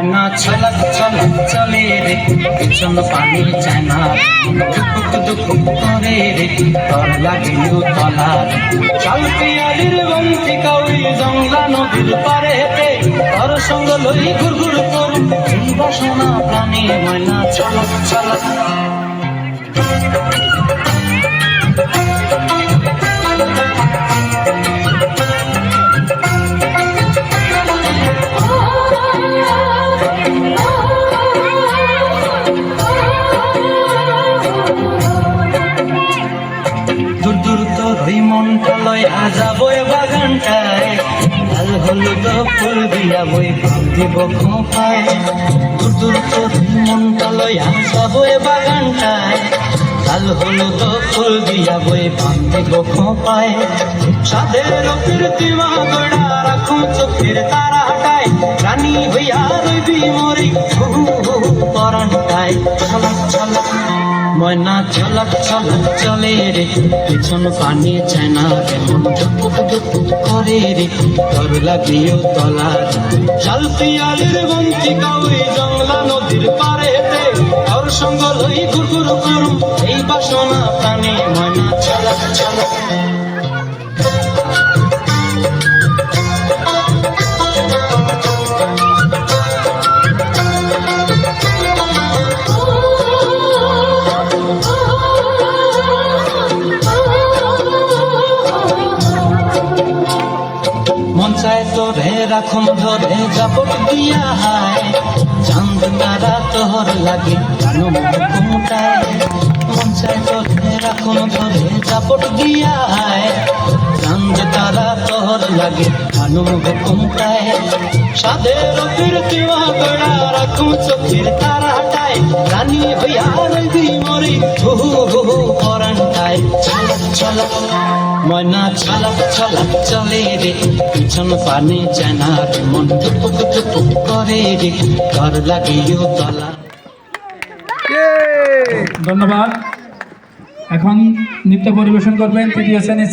ময়না ছলক ছলক চলে রে। পিছন পানে জানা দুপুক দুপুক করে রে। তর লাগিও তলা। রে শাল পিয়ালির বন্তি কাউই জংলা নদীর পারে হেতে তার সঙ্গ লই ঘুর ঘুর কর। বাসনা প্রাণী ময়না চলক চলক বই দিব খোঁপায় দূর দূর মনটা লয়া যাব বাগানটায়। লাল হলুদ ফুল দিয়া বই ফুল খোঁপায় সাদের প্রীতিমা গোড়া রাখো চোখের তারা রানী ময়না ছলক ছলক চলে রে, পিছন পানি চায়না কেমন মন দুপুক দুপুক করে রে। তর লাগিও তলা শাল পিয়ালের বন্তি কাউই জংলা নদীর পারেতে তোর সঙ্গ লই ঘুরঘুর করম এই বাসনা প্রাণে ময়না ছলক ছলক চায় তোরে, রাখুন ধরে জাপট দিয়া হায় চাঁদ, তারা তোর লাগে ঘুমটায় মন চায় তোরে, রাখুন ধরে জাপট দিয়া হায় চাঁদ, তারা তোর লাগে জানো ঘুমটায় সাদের কীর্তিমা গড়া রাখুন চোখের তারা হাটায় রানী হইয়া রইবি মরি, হু হু হু পরানটায় ছলক ছলক ময়না ছলক ছলক চলে রে, পিছন পানে জানার মন টুপুক টুপুক করে রে, ঘর লাগিও তলা। ধন্যবাদ। এখন নৃত্য পরিবেশন করবেন তৃতীয় শ্রেণির